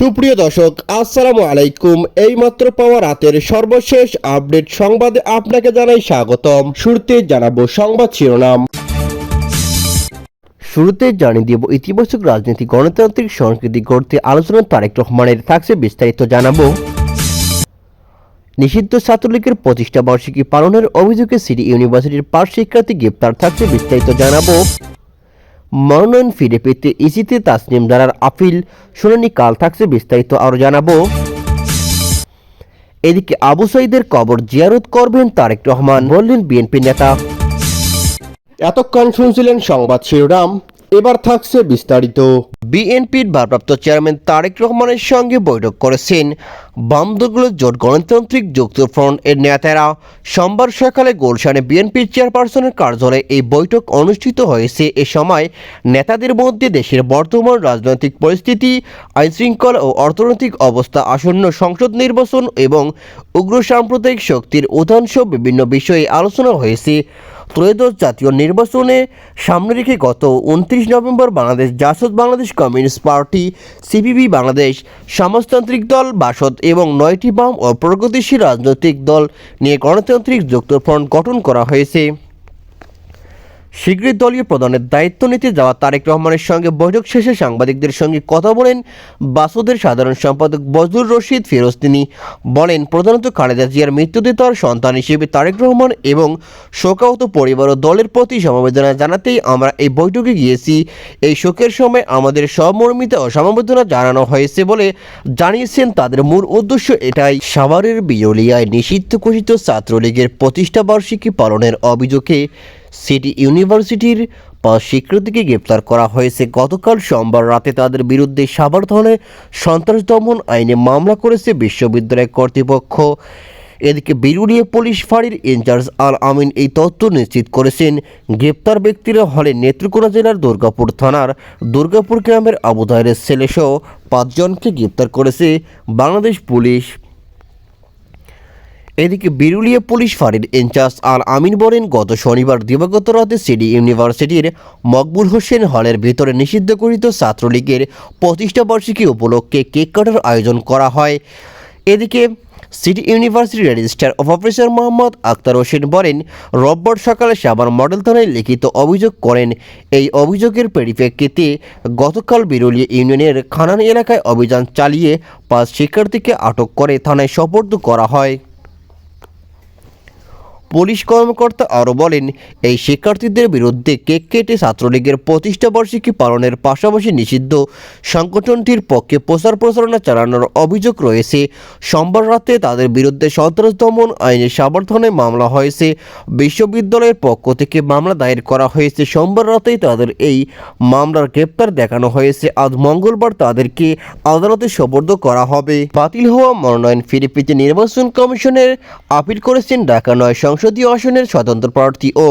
সুপ্রিয় দর্শক, আসসালামু আলাইকুম। এইমাত্র পাওয়া রাতের সর্বশেষ আপডেট সংবাদে আপনাকে জানাই স্বাগতম। শুরুতে জানাব সংবাদ শিরোনাম। শুরুতে জানিয়ে দেব, ইতিবাচক রাজনীতি, গণতান্ত্রিক সংস্কৃতি গড়তে আলোচনা তারেক রহমানের থাকছে বিস্তারিত জানাব। নিষিদ্ধ ছাত্রলীগের প্রতিষ্ঠা বার্ষিকী পালনের অভিযোগে সিটি ইউনিভার্সিটির পাশ শিক্ষার্থী গ্রেপ্তার, থাকছে বিস্তারিত জানাব। মনোনয়ন ফিরে পেতে ইসিতে তাসনিম দ্বারার আপিল শুনানি কাল থাকছে বিস্তারিত আরও জানাব। এদিকে আবু সাইদের কবর জিয়ারত করবেন তারেক রহমান, বললেন বিএনপি নেতা। এতক্ষণ শুনছিলেন সংবাদ শিরোনাম। এবার থাকছে বিস্তারিত। বিএনপির ভারপ্রাপ্ত চেয়ারম্যান তারেক রহমানের সঙ্গে বৈঠক করেছেন। বামদলগুলো জোট গণতান্ত্রিক যুক্তফ্রন্ট এর নেতারা। সোমবার সকালে গোলশানে বিএনপির চেয়ারপারসনের কার্যালয়ে এই বৈঠক অনুষ্ঠিত হয়েছে। এ সময় নেতাদের মধ্যে দেশের বর্তমান রাজনৈতিক পরিস্থিতি, আইনশৃঙ্খলা ও অর্থনৈতিক অবস্থা, আসন্ন সংসদ নির্বাচন এবং উগ্র সাম্প্রদায়িক শক্তির উদাহরণ বিভিন্ন বিষয়ে আলোচনা হয়েছে। ত্রয়োদশ জাতীয় নির্বাচনে সামনে রেখে গত উনত্রিশ November Bangladesh Jasad Bangladesh communist party, CPB Bangladesh Samajtantrik Dal, Basad এবং নয়টি বাম ও প্রগতিশীল রাজনৈতিক দল নিয়ে গণতান্ত্রিক যুক্তফ্রন্ট গঠন করা হয়েছে। শীঘ্রই দলীয় প্রধানের দায়িত্ব নিতে যাওয়া তারেক রহমানের সঙ্গে বৈঠক শেষে সাংবাদিকদের সঙ্গে কথা বলেন বাসুদের সাধারণ সম্পাদক বজলুর রশিদ ফিরোজ। তিনি বলেন, প্রধানত খালেদা জিয়ার মৃত্যুতে তার সন্তান হিসেবে তারেক রহমান এবং শোকাহত পরিবার ও দলের প্রতি সমবেদনা জানাতেই আমরা এই বৈঠকে গিয়েছি। এই শোকের সময় আমাদের সহমর্মিতা ও সমবেদনা জানানো হয়েছে বলে জানিয়েছেন তাদের মূল উদ্দেশ্য এটাই। সাভারের বিরলিয়ায় নিষিদ্ধ ঘোষিত ছাত্রলীগের প্রতিষ্ঠা বার্ষিকী পালনের অভিযোগে সিটি ইউনিভার্সিটির পাঁচ শিক্ষার্থীকে গ্রেপ্তার করা হয়েছে। গতকাল সোমবার রাতে তাদের বিরুদ্ধে সাভার থানায় সন্ত্রাস দমন আইনে মামলা করেছে বিশ্ববিদ্যালয় কর্তৃপক্ষ। এদিকে বিরুলিয়া পুলিশ ফাঁড়ির ইনচার্জ আল আমিন এই তথ্য নিশ্চিত করেছেন, গ্রেপ্তার ব্যক্তিরা হলে নেত্রকোনা জেলার দুর্গাপুর থানার দুর্গাপুর গ্রামের আবুধায়ের ছেলেসহ পাঁচজনকে গ্রেপ্তার করেছে বাংলাদেশ পুলিশ। এদিকে বিরুলিয়া পুলিশ ফাঁড়ির ইনচার্জ আল আমিন বলেন, গত শনিবার দিবাগত রাতে সিডি ইউনিভার্সিটির মকবুল হোসেন হলের ভিতরে নিষিদ্ধ করিত ছাত্রলীগের প্রতিষ্ঠা বার্ষিকী উপলক্ষে কেক কাটার আয়োজন করা হয়। এদিকে city university registrar of officer Mohammad Akhtar Hossain বলেন, রোববার সকালে সাবার মডেল থানায় লিখিত অভিযোগ করেন, এই অভিযোগের পরিপ্রেক্ষিতে গতকাল বিরুলিয়া ইউনিয়নের খানান এলাকায় অভিযান চালিয়ে পাঁচ শিক্ষার্থীকে আটক করে থানায় সোপর্দ করা হয়। পুলিশ কর্মকর্তা আরও বলেন, এই শিক্ষার্থীদের বিরুদ্ধে কেক কেটে ছাত্রলীগের প্রতিষ্ঠা বার্ষিকী পালনের পাশাপাশি নিষিদ্ধ সংগঠনটির পক্ষে প্রচার প্রচারণা চালানোর অভিযোগ রয়েছে। সোমবার রাতে তাদের বিরুদ্ধে সন্ত্রাস দমন আইনে সমর্থনে মামলা হয়েছে। বিশ্ববিদ্যালয়ের পক্ষ থেকে মামলা দায়ের করা হয়েছে। সোমবার রাতেই তাদের এই মামলার গ্রেপ্তার দেখানো হয়েছে। আজ মঙ্গলবার তাদেরকে আদালতে সোপর্দ করা হবে। বাতিল হওয়া মনোনয়ন ফিরে পেতে নির্বাচন কমিশনের আপিল করেছেন ঢাকা নয় সংসদীয় আসনের স্বতন্ত্র প্রার্থী ও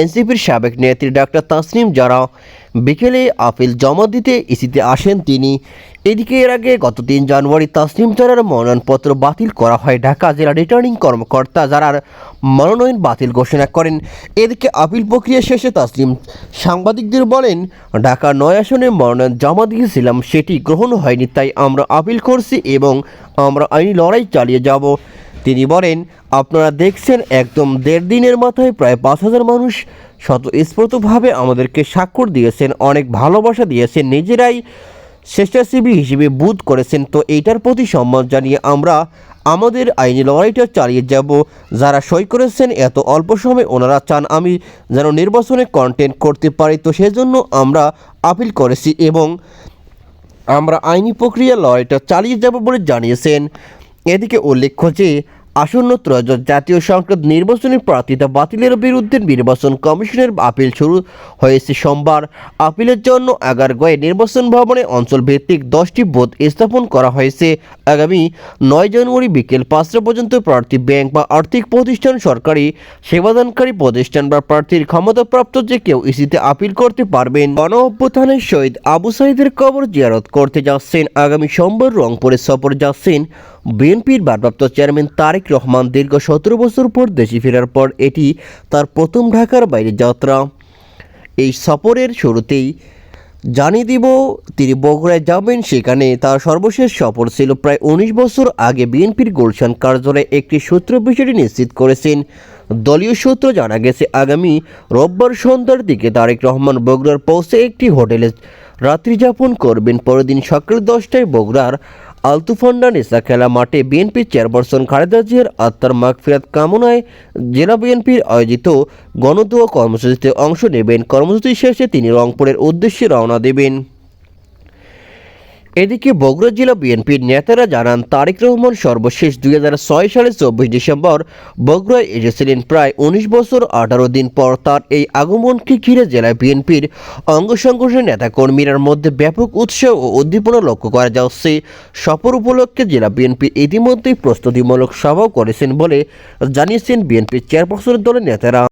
এনসিপির সাবেক নেত্রী ডাক্তার তাসনিম যারা বিকেলে আপিল জমা দিতে ইসিতে আসেন তিনি। এদিকে এর আগে গত তিন জানুয়ারি তাসনিম জারার মনোনয়নপত্র বাতিল করা হয় ঢাকা জেলা রিটার্নিং কর্মকর্তা যারার মনোনয়ন বাতিল ঘোষণা করেন। এদিকে আপিল প্রক্রিয়া শেষে তাসনিম সাংবাদিকদের বলেন ঢাকা নয় আসনে মনোনয়ন জমা দিয়েছিলাম, সেটি গ্রহণ হয়নি, তাই আমরা আপিল করছি এবং আমরা আইনি লড়াই চালিয়ে যাব। তিনি বলেন, আপনারা দেখছেন একদম দেড় দিনের মাথায় প্রায় পাঁচ হাজার মানুষ স্বতঃস্ফূর্তভাবে আমাদেরকে স্বাক্ষর দিয়েছেন, অনেক ভালোবাসা দিয়েছেন, নিজেরাই স্বেচ্ছাসেবী হিসেবে বুধ করেছেন। তো এইটার প্রতি সম্মান জানিয়ে আমরা আমাদের আইনি লড়াইটা চালিয়ে যাব। যারা সই করেছেন, এত অল্প সময় ওনারা চান আমি যেন নির্বাচনে কন্টেন্ট করতে পারি। তো সেজন্য আমরা আপিল করেছি এবং আমরা আইনি প্রক্রিয়া লড়াইটা চালিয়ে যাব বলে জানিয়েছেন। এদিকে উল্লেখ্য যে আসন্ন ত্রয়োদশ জাতীয় সংসদ নির্বাচনী প্রার্থিতা বাতিলের বিরুদ্ধে নির্বাচন কমিশনের আপিল শুরু হয়েছে সোমবার। আপিলের জন্য আগারগয়ে নির্বাচন ভবনে অঞ্চল ভিত্তিক দশটি বোধ স্থাপন করা হয়েছে। আগামী নয় জানুয়ারি বিকেল পাঁচটা পর্যন্ত প্রার্থী ব্যাংক বা আর্থিক প্রতিষ্ঠান সরকারি সেবাদানকারী প্রতিষ্ঠান বা প্রার্থীর ক্ষমতাপ্রাপ্ত যে কেউ ইসিতে আপিল করতে পারবেন। গণ অভ্যুত্থানের শহীদ আবু সাইদের কবর জিয়ারত করতে যাচ্ছেন। আগামী সোমবার রংপুরে সফর যাচ্ছেন বিএনপির ভারপ্রাপ্ত চেয়ারম্যান তারেক রহমান দীর্ঘ সতেরো বছর পর দেশে ফেরার পর এটি তার প্রথম ঢাকার বাইরে যাত্রা। এই সফরের শুরুতেই জানিয়ে দিব, তিনি বগুড়ায় যাবেন সেখানে। তার সর্বশেষ সফর ছিল প্রায় উনিশ বছর আগে বিএনপির গুলশান কার্যালয়ে একটি সূত্র বিষয়টি নিশ্চিত করেছেন। দলীয় সূত্র জানা গেছে, আগামী রোববার সন্ধ্যার দিকে তারেক রহমান বগুড়ার পৌঁছে একটি হোটেলে রাত্রি যাপন করবেন। পরের দিন সকাল দশটায় বগুড়ার আলতুফান্ডা নেশা খেলা মাঠে বিএনপি চেয়ারপারসন খালেদা জিয়ার আত্মার মাগফিরাত কামনায় জেলা বিএনপির আয়োজিত গণদোয়া কর্মসূচিতে অংশ নেবেন। কর্মসূচি শেষে তিনি রংপুরের উদ্দেশ্যে রওনা দেবেন। এদিকে বগুড়া জেলা বিএনপির নেতারা জানান, তারেক রহমান সর্বশেষ দুই হাজার সালের চব্বিশ ডিসেম্বর বগুড়ায় এসেছিলেন। প্রায় উনিশ বছর, আঠারো দিন পর তার এই আগমনকে ঘিরে জেলায় বিএনপির অঙ্গ সংগঠনের নেতাকর্মীদের মধ্যে ব্যাপক উৎসাহ ও উদ্দীপনা লক্ষ্য করা যাচ্ছে। সফর উপলক্ষে জেলা বিএনপি ইতিমধ্যেই প্রস্তুতিমূলক সভাও করেছেন বলে জানিয়েছেন বিএনপির চেয়ারপারসনের দলের নেতারা।